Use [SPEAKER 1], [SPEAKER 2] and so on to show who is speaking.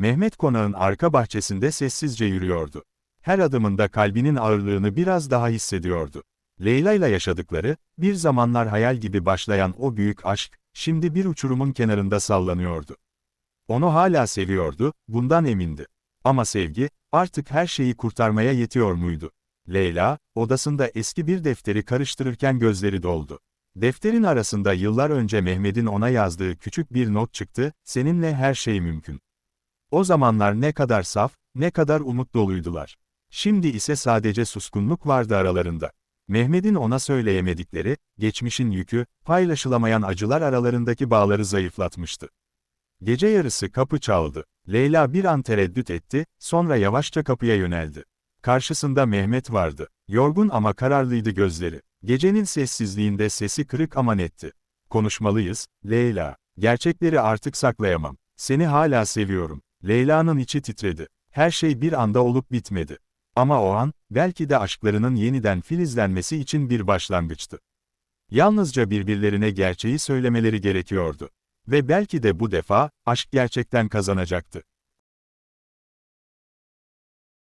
[SPEAKER 1] Mehmet konağın arka bahçesinde sessizce yürüyordu. Her adımında kalbinin ağırlığını biraz daha hissediyordu. Leyla ile yaşadıkları, bir zamanlar hayal gibi başlayan o büyük aşk, şimdi bir uçurumun kenarında sallanıyordu. Onu hala seviyordu, bundan emindi. Ama sevgi, artık her şeyi kurtarmaya yetiyor muydu? Leyla, odasında eski bir defteri karıştırırken gözleri doldu. Defterin arasında yıllar önce Mehmet'in ona yazdığı küçük bir not çıktı, seninle her şey mümkün. O zamanlar ne kadar saf, ne kadar umut doluydular. Şimdi ise sadece suskunluk vardı aralarında. Mehmet'in ona söyleyemedikleri, geçmişin yükü, paylaşılamayan acılar aralarındaki bağları zayıflatmıştı. Gece yarısı kapı çaldı. Leyla bir an tereddüt etti, sonra yavaşça kapıya yöneldi. Karşısında Mehmet vardı. Yorgun ama kararlıydı gözleri. Gecenin sessizliğinde sesi kırık ama netti. Konuşmalıyız, Leyla. Gerçekleri artık saklayamam. Seni hala seviyorum. Leyla'nın içi titredi. Her şey bir anda olup bitmedi. Ama o an, belki de aşklarının yeniden filizlenmesi için bir başlangıçtı. Yalnızca birbirlerine gerçeği söylemeleri gerekiyordu. Ve belki de bu defa, aşk gerçekten kazanacaktı.